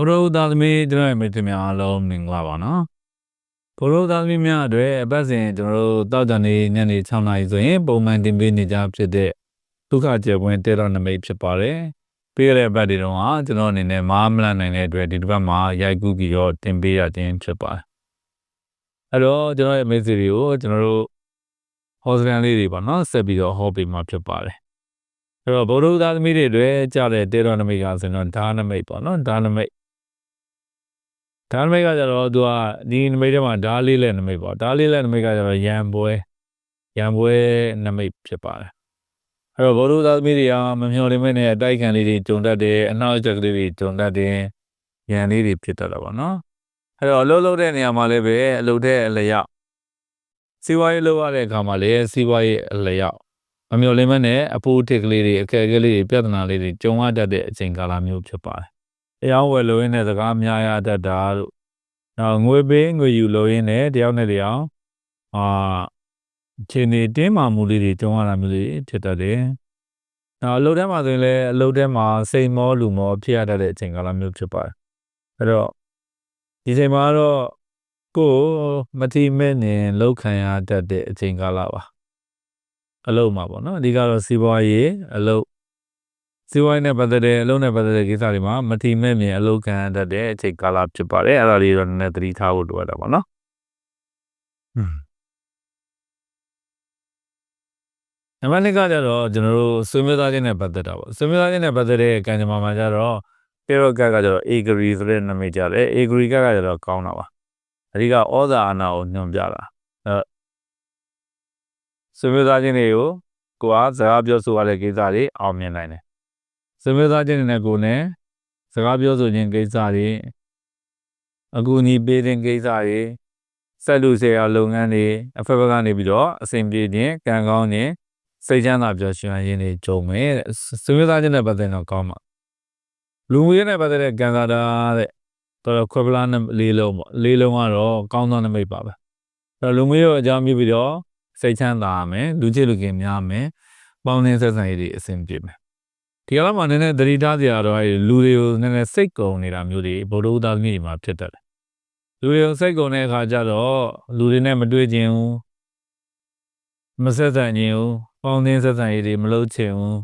ဘုရောသားသမီးကျွန်တော်ရဲ့မိတ်ဆွေများအားလုံးမင်္ဂလာပါနော်ဘုရောသားသမီးများအတွက်အပတ်စဉ်ကျွန်တော်တို့တောက်ကြနေညနေ6နာရီဆိုရင်ပုံမှန်တင်ပေးနေကြဖြစ်တဲ့ဒုက္ခကျေပွင့်တေတော်နမိတ်ဖြစ်ပါတယ်ပြီးရတဲ့အပတ်ဒီတော့ကကျွန်တော်အနေနဲ့မားမလန့်နိုင်တဲ့အတွက်ဒီတစ်ပတ်မှာရိုက်ကူးပြီးတော့တင်ပေးရခြင်းဖြစ်ပါတယ်အဲ့တော့ကျွန်တော်ရဲ့မိတ်ဆွေတွေကိုကျွန်တော်တို့ဟောစတန်လေးတွေပါနော်ဆက်ပြီးတော့ဟောပေးမှာဖြစ်ပါတယ်အဲ့တော့ဘုရောသားသမီးတွေအတွက်ကြားတဲ့တေတော်နမိတ်ကဆိုတော့ဓာနမိတ်ပေါ့နော်ဓာနမိတ် ဓာနမိတ်ကကြတော့သူကဒီနမိတ်ထဲမှာဓာလေးလက်နမိတ်ပေါ့ဓာလေးလက်နမိတ်ကကြတော့ရံပွဲရံပွဲနမိတ်ဖြစ်ပါတယ်အဲ့တော့ဘောဓုသားသမီးတွေကမမျှော်လင့်မဲ့နဲ့အတိုက်ခံလေးတွေဂျုံတတ်တယ်အနောက်ကျက်ကလေးတွေဂျုံတတ်တယ်ရံလေးတွေဖြစ်တတ်တာပေါ့နော်အဲ့တော့အလုပ်လုပ်တဲ့နေရာမှာလည်းပဲအလုပ်တဲ့အလျောက်စီးပွားရေးလုပ်ရတဲ့အခါမှာလည်းစီးပွားရေးအလျောက်မမျှော်လင့်မဲ့နဲ့အဖို့တစ်ကလေးတွေအခက်အခဲလေးတွေပြဿနာလေးတွေကြုံရတတ်တဲ့အချိန်ကာလမျိုးဖြစ်ပါတယ် တရားဝယ်လို့ရင်းတဲ့စကားများရတတ်တာတို့နောက်ငွေပေးငွေယူလို့ရင်းနဲ့တယောက်နဲ့တယောက်အာခြေနေတင်းမာမှုလေးတွေကြုံရတာမျိုးတွေဖြစ်တတ်တယ်။နောက်အလုပ်ထဲမှာဆိုရင်လည်းအလုပ်ထဲမှာစိတ်မောလူမောဖြစ်ရတတ်တဲ့အချိန်ကာလမျိုးဖြစ်ပါတယ်။အဲ့တော့ဒီချိန်မှာတော့ကိုယ်မတိမဲ့နေလောက်ခံရတတ်တဲ့အချိန်ကာလပါ။အလုပ်မှာပေါ့နော်အဓိကတော့စီးပွားရေးအလုပ် စီးပွားရေးနဲ့ပတ်သက်တဲ့အလုပ်နဲ့ပတ်သက်တဲ့ကိစ္စတွေမှာမထီမဲ့မြင်အလုပ်ခံတတ်တဲ့အချိန်ကာလဖြစ်ပါတယ်အဲ့ဒါလေးတော့နည်းနည်းသတိထားဖို့လိုအပ်တာပေါ့နော်ဟွန်းနံပါတ်2ကကြတော့ကျွန်တော်တို့ဆွေးနွေးသားခြင်းနဲ့ပတ်သက်တာပေါ့ဆွေးနွေးသားခြင်းနဲ့ပတ်သက်တဲ့ကံကြမ္မာမှာကြတော့ပေရော့ကတ်ကကြတော့ agree ဆိုတဲ့နာမည်ကြတယ် agree ကတ်ကကြတော့ကောင်းတာပါအဓိကဩဇာအာဏာကိုညွှန်ပြတာအဲဆွေးနွေးသားခြင်းတွေကိုကိုကစကားပြောဆိုရတဲ့ကိစ္စတွေအောင်မြင်နိုင်တယ် စမေးသားခြင်းနဲ့ကိုနဲ့စကားပြောဆိုခြင်းကိစ္စတွေအကူအညီပေးခြင်းကိစ္စတွေဆက်လူစေရလုပ်ငန်းတွေအဖက်ဖက်ကနေပြီးတော့အစဉ်ပြေခြင်းကံကောင်းခြင်းစိတ်ချမ်းသာပျော်ရွှင်ခြင်းတွေကြုံမယ်တဲ့စမေးသားခြင်းနဲ့ပတ်သက်တော့ကောင်းမှာလူမှုရေးနဲ့ပတ်သက်တဲ့ကံစားတာတဲ့တော်ခွဲပလာနဲ့လေးလုံးပေါ့လေးလုံးကတော့ကောင်းသောနမိတ်ပါပဲအဲ့တော့လူမျိုးရောအကြောင်းပြပြီးတော့စိတ်ချမ်းသာရမယ်လူချစ်လူခင်များမယ်ပေါင်းသင်းဆက်ဆံရေးတွေအစဉ်ပြေမယ် ဒီကလာမှနည်းနည်းသတိထားစရာတော့အဲလူတွေကိုနည်းနည်းစိတ်ကုံနေတာမျိုးတွေဗုဒ္ဓဦးသားသမီးတွေမှာဖြစ်တတ်တယ်လူတွေကိုစိတ်ကုံတဲ့အခါကျတော့လူတွေနဲ့မတွေ့ခြင်းဘူးမဆက်ဆံခြင်းဘူးပေါင်းသင်းဆက်ဆံရေးတွေမလုပ်ချင်ဘူး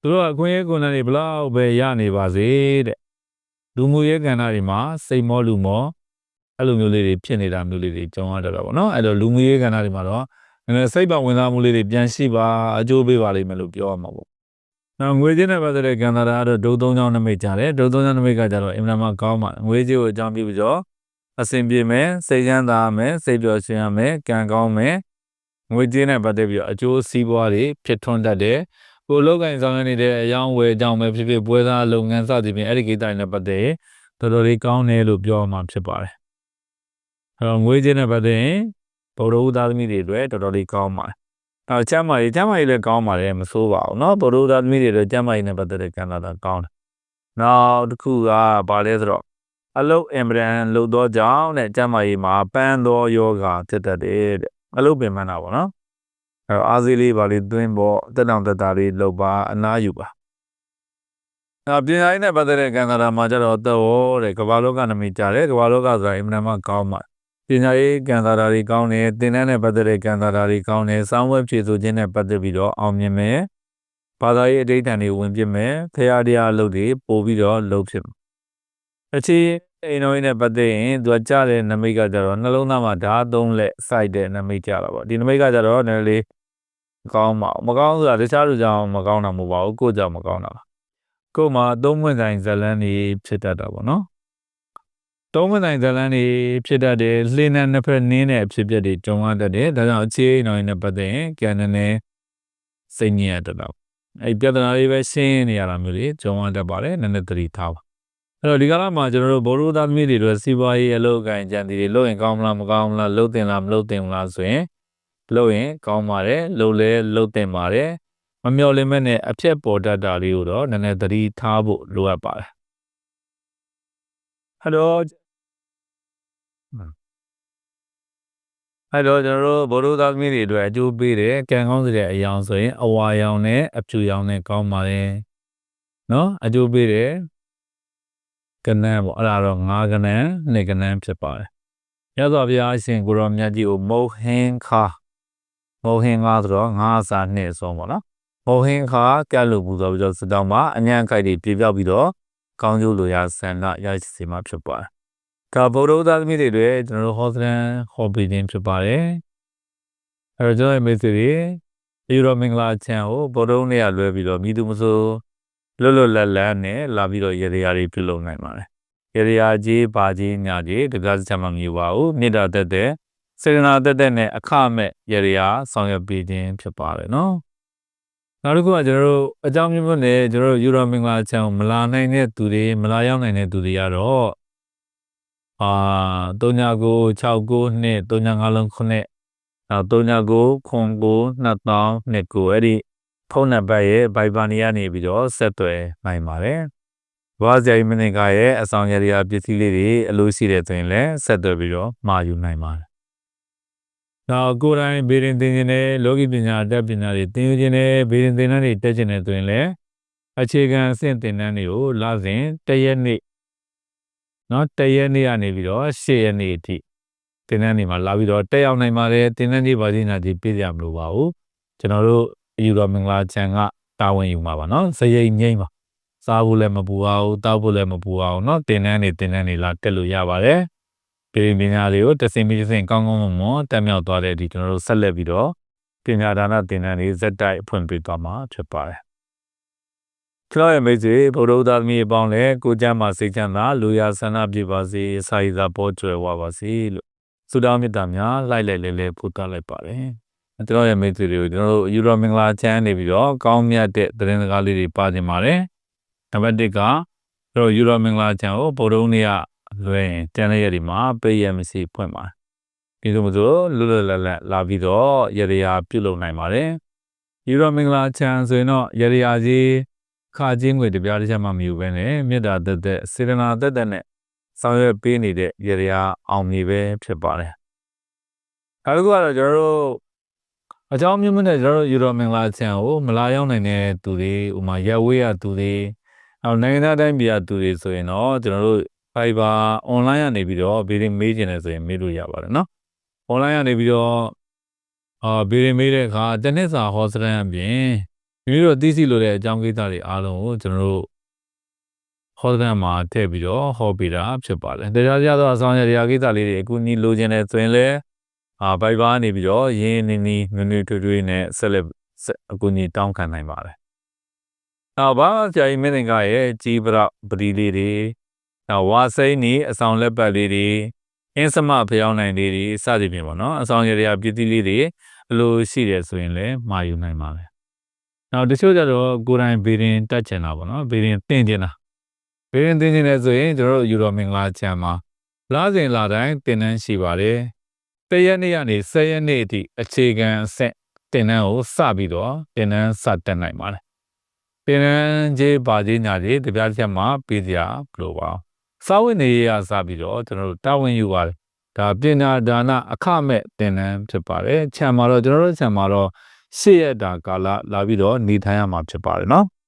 သူတို့အခွင့်အရေးကိုယ်နဲ့ဘလောက်ပဲရနေပါစေတဲ့လူမှုရေးကဏ္ဍတွေမှာစိတ်မောလူမောအဲ့လိုမျိုးလေးတွေဖြစ်နေတာမျိုးလေးတွေကြုံရတော့တာပေါ့နော်အဲ့တော့လူမှုရေးကဏ္ဍတွေမှာတော့နည်းနည်းစိတ်ပါဝင်စားမှုလေးတွေပြန်ရှိပါအကျိုးပေးပါလိမ့်မယ်လို့ပြောရမှာပေါ့ နောက်ငွေကြေးနဲ့ပတ်သက်တဲ့ကံတာကတော့ဒုသုံးချောင်းနမိတ်ကြတယ်ဒုသုံးချောင်းနမိတ်ကကြတော့အင်မတန်မှကောင်းပါငွေကြေးကိုအကြောင်းပြုပြီးတော့အဆင်ပြေမယ်စိတ်ချမ်းသာမယ်စိတ်ပျော်ရွှင်ရမယ်ကံကောင်းမယ်ငွေကြေးနဲ့ပတ်သက်ပြီးတော့အကျိုးစီးပွားတွေဖြစ်ထွန်းတတ်တယ်ကိုလောက်ကင်ဆောင်ရနေတဲ့အယောင်းဝယ်ကြောင်းပဲဖြစ်ဖြစ်ပွဲစားလုပ်ငန်းစသည်ဖြင့်အဲ့ဒီကိစ္စတွေနဲ့ပတ်သက်ရင်တော်တော်လေးကောင်းတယ်လို့ပြောမှဖြစ်ပါတယ်အဲ့တော့ငွေကြေးနဲ့ပတ်သက်ရင်ဗုဒ္ဓဦးသားသမီးတွေအတွက်တော်တော်လေးကောင်းပါတယ် နောက်ကျမ်းမာရေးကျမ်းမာရေးလည်းကောင်းပါတယ်မဆိုးပါဘူးเนาะဗုဒ္ဓသားသမီးတွေလည်းကျမ်းမာရေးနဲ့ပတ်သက်တဲ့ကံလာတာကောင်းတယ်နောက်တစ်ခုကဘာလဲဆိုတော့အလုတ်အင်ဗရန်လုတ်သောကြောင့်တဲ့ကျမ်းမာရေးမှာပန်းသောယောဂဖြစ်တတ်တယ်တဲ့အလုတ်ပင်ပန်းတာပေါ့နော်အဲတော့အားစေးလေးပါလေးသွင်းပေါ့တက်တောင်တက်တာလေးလှုပ်ပါအနားယူပါနောက်ပြင်ဆိုင်နဲ့ပတ်သက်တဲ့ကံလာတာမှာကျတော့တော့တဲ့ကဘာလောကနမိတ်ကြတယ်ကဘာလောကဆိုတာအင်မတန်မှကောင်းပါ ပညာရေးကံသာတာတွေကောင်းတယ်သင်တန်းနဲ့ပတ်သက်တဲ့ကံသာတာတွေကောင်းတယ်စောင်းဝဲဖြည့်ဆို့ခြင်းနဲ့ပတ်သက်ပြီးတော့အောင်မြင်မယ်ဘာသာရေးအဋ္ဌံတွေဝင်ပြမယ်ဖရာတရားအလုပ်တွေပို့ပြီးတော့လုပ်ဖြစ်မယ်အခြေအိမ်တော်ရေးနဲ့ပတ်သက်ရင်သူကကြားတဲ့နမိတ်ကကြတော့နှလုံးသားမှာဓာတ်သုံးလက်စိုက်တဲ့နမိတ်ကြတာပေါ့ဒီနမိတ်ကကြတော့နည်းလေးကောင်းပါမကောင်းဆိုတာတခြားလူကြောင့်မကောင်းတာမဟုတ်ပါဘူးကိုယ့်ကြောင့်မကောင်းတာပါကို့မှာသုံးဝင်ဆိုင်ဇလန်းတွေဖြစ်တတ်တာပေါ့နော် သုံးမနိုင်ဇလန်းတွေဖြစ်တတ်တယ်လှေနဲ့နှစ်ဖက်နင်းတဲ့အဖြစ်အပျက်တွေကြုံရတတ်တယ်ဒါကြောင့်အခြေအိမ်တော်နဲ့ပတ်သက်ရင်ကံနဲ့စိတ်ညစ်ရတတ်တော့အဲ့ပြဿနာလေးပဲရှင်းနေရတာမျိုးတွေကြုံရတတ်ပါတယ်နည်းနည်းသတိထားပါအဲ့တော့ဒီကာလမှာကျွန်တော်တို့ဘောရိုးသားသမီးတွေတို့စီးပွားရေးအလုပ်အကင်ကြံတွေလုပ်ရင်ကောင်းမလားမကောင်းဘူးလားလုပ်တင်လားမလုပ်တင်ဘူးလားဆိုရင်လုပ်ရင်ကောင်းပါတယ်လုပ်လဲလုပ်တင်ပါတယ်မမျော်လင့်မဲ့နဲ့အဖြစ်ပေါ်တတ်တာလေးကိုတော့နည်းနည်းသတိထားဖို့လိုအပ်ပါတယ်ဟယ်လို အဲ့တော့ကျွန်တော်တို့ဘောဓသားသမီးတွေအတွက်အကျိုးပေးတယ်ကံကောင်းစေတဲ့အယောင်ဆိုရင်အဝါရောင်နဲ့အဖြူရောင်နဲ့ကောင်းပါတယ်နော်အကျိုးပေးတယ်ကနန်းပေါ့အဲ့ဒါတော့ငါးကနန်းနှစ်ကနန်းဖြစ်ပါတယ်ရသော်ဘုရားရှင်ကိုရောမြတ်ကြီးကိုမုတ်ဟင်းခါမုတ်ဟင်းခါဆိုတော့ငါးစာနှစ်ဆုံးပေါ့နော်မုတ်ဟင်းခါကဲလို့ပူဇော်ပြီးတော့စတောင်းမှာအញ្ញံခိုက်တွေပြေပြောက်ပြီးတော့ကောင်းကျိုးလိုရာဆန္ဒရရှိစေမှာဖြစ်ပါတယ် ဒါဗုဒ္ဓသာသမီတွေတွေကျွန်တော်တို့ဟောစတန်ဟောပြီးခြင်းဖြစ်ပါတယ်အဲ့တော့ကျွန်တော်ရဲ့မိတ်ဆွေတွေယူရိုမင်္ဂလာချန်ကိုဗုဒ္ဓဦးနေ့ကလွဲပြီးတော့မိသူမဆိုလွတ်လွတ်လပ်လပ်နဲ့လာပြီးတော့ရေရာတွေပြုလုပ်နိုင်ပါတယ်ရေရာကြီးပါကြီးညာကြီးတက္ကသချမ်းမမြူပါဘူးမြေတာတက်တဲ့စေတနာတက်တဲ့နဲ့အခမဲ့ရေရာဆောင်ရွက်ပေးခြင်းဖြစ်ပါတယ်နော်နောက်တစ်ခုကကျွန်တော်တို့အကြောင်းမျိုးမျိုးနဲ့ကျွန်တော်တို့ယူရိုမင်္ဂလာချန်ကိုမလာနိုင်တဲ့သူတွေမလာရောက်နိုင်တဲ့သူတွေကတော့ အာ399692 39လုံးခုနှစ်နောက်39ခွန်9 2000နှစ်ကိုအဲ့ဒီဖုန်းနံပါတ်ရဲ့ Viber နေရနေပြီးတော့ဆက်သွယ်နိုင်ပါတယ်။ဘာဇာယီမင်းကရဲ့အဆောင်ရရာပစ္စည်းလေးတွေအလိုရှိတဲ့ဆိုရင်လည်းဆက်သွယ်ပြီးတော့မှာယူနိုင်ပါတယ်။နောက်ကိုယ်တိုင်ဘေးရင်သင်ခြင်းနဲ့လောကီပညာအတတ်ပညာတွေသင်ယူခြင်းနဲ့ဘေးရင်သင်တန်းတွေတက်ခြင်းနဲ့ဆိုရင်လည်းအခြေခံအဆင့်သင်တန်းတွေကိုလာစဉ်တရက်နေ့ နော်တရက်နေ့ကနေပြီးတော့၈ရက်နေ့အထိသင်တန်းတွေမှာလာပြီးတော့တက်ရောက်နိုင်ပါတယ်သင်တန်းကြီးပါစီနာကြီးပြည့်ရမလို့ပါဘူးကျွန်တော်တို့ယူတော်မင်္ဂလာချန်ကတာဝန်ယူမှာပါနော်ဇရိတ်ငိမ့်ပါစားဖို့လည်းမပူအောင်တောက်ဖို့လည်းမပူအောင်နော်သင်တန်းတွေသင်တန်းတွေလာတက်လို့ရပါတယ်ပြည်ပညာတွေကိုတစင်ပြီးတစင်ကောင်းကောင်းမွန်မွန်တက်မြောက်သွားတဲ့ဒီကျွန်တော်တို့ဆက်လက်ပြီးတော့ပညာဒါနသင်တန်းတွေဇက်တိုက်အဖွင့်ပေးသွားမှာဖြစ်ပါတယ် ကျွန်တော်ရဲ့မိတ်ဆွေဗုဒ္ဓသာသမီအပေါင်းလည်းကိုကြမ်းမှာစိတ်ချမ်းသာလူရဆန္ဒပြပါစေစာရည်သာပေါ်ကျွယ်ဝပါစေလို့ဆုတောင်းမေတ္တာများလိုက်လိုက်လဲလဲပို့သလိုက်ပါတယ်ကျွန်တော်ရဲ့မိတ်ဆွေတွေကိုကျွန်တော်တို့ယူရိုမင်္ဂလာချမ်းနေပြီးတော့ကောင်းမြတ်တဲ့သတင်းစကားလေးတွေပါတင်ပါတယ်နံပါတ်1ကကျွန်တော်ယူရိုမင်္ဂလာချမ်းကိုဗုဒ္ဓဦးနေ့ကလွယ်ရင်တန်တဲ့ရက်ဒီမှာပေးရမရှိဖွင့်ပါတယ်ဒီလိုမျိုးဆိုလွတ်လွတ်လပ်လပ်လာပြီးတော့ရရရာပြုလုပ်နိုင်ပါတယ်ယူရိုမင်္ဂလာချမ်းဆိုရင်တော့ရရရာကြီး ခါချင်းငွေတပြားတစ်ချက်မှမယူဘဲနဲ့မေတ္တာတက်တက်စေတနာတက်တက်နဲ့ဆောင်ရွက်ပေးနေတဲ့ရရရာအောင်မြင်ပဲဖြစ်ပါတယ်အခုကတော့ကျွန်တော်တို့အကြောင်းမျိုးမျိုးနဲ့ကျွန်တော်တို့ယူရိုမင်္ဂလာချန်ကိုမလာရောက်နိုင်တဲ့သူတွေဥမာရက်ဝေးရသူတွေအော်နိုင်ငံသားတိုင်းပြည်ရသူတွေဆိုရင်တော့ကျွန်တော်တို့ Fiverr online ကနေပြီးတော့ဗီဒီမေးချင်တယ်ဆိုရင်မေးလို့ရပါတယ်နော် online ကနေပြီးတော့အာဗီဒီမေးတဲ့အခါတနစ်စာဟောစတန်အပြင် မိမိတို့သိစီလို့တဲ့အကြောင်းကိစ္စတွေအားလုံးကိုကျွန်တော်တို့ဟောစတန်မှာထည့်ပြီးတော့ဟောပေးတာဖြစ်ပါတယ်တရားကြတော့အဆောင်ရတရားကိစ္စလေးတွေအခုနီးလိုချင်တယ်ဆိုရင်လည်းအာဘိုက်ဘာနေပြီးတော့ရင်းနေနေနွေနွေထွေးထွေးနဲ့ဆက်လက်အကူအညီတောင်းခံနိုင်ပါတယ်။နောက်ဘာဆရာကြီးမင်းသင်္ကရဲ့ကြီးပရပတိလေးတွေနောက်ဝါစိမ့်နေအဆောင်လက်ပတ်လေးတွေအင်းစမဖျောင်းနိုင်လေးတွေစသဖြင့်ပေါ့နော်အဆောင်ရရာပစ္စည်းလေးတွေအလိုရှိတယ်ဆိုရင်လည်းမှာယူနိုင်ပါတယ်။ နောက်တချို့ကျတော့ကိုယ်တိုင်ဘေးရင်တက်ချင်တာပေါ့နော်ဘေးရင်တင်ချင်တာဘေးရင်တင်ချင်တယ်ဆိုရင်ကျွန်တော်တို့ယူတော်မင်္ဂလာချမ်းမှာလာစဉ်လာတိုင်းတင်နှန်းရှိပါတယ်။တရက်နေ့ကနေ10ရက်နေ့အထိအခြေခံအဆင့်တင်နန်းကိုစပြီးတော့တင်နန်းစတက်နိုင်ပါတယ်။တင်နန်းကြီးပါကြီးညာကြီးတပြားချက်မှာပြီးစရာဘလို့ပါ။စာဝင်နေရစပြီးတော့ကျွန်တော်တို့တာဝန်ယူပါတယ်။ဒါပညာဒါနအခမဲ့တင်နန်းဖြစ်ပါတယ်။ခြံမှာတော့ကျွန်တော်တို့ခြံမှာတော့ ရှေ့ရက်တာကာလလာပြီးတော့နေထိုင်ရမှာဖြစ်ပါတယ်နော်။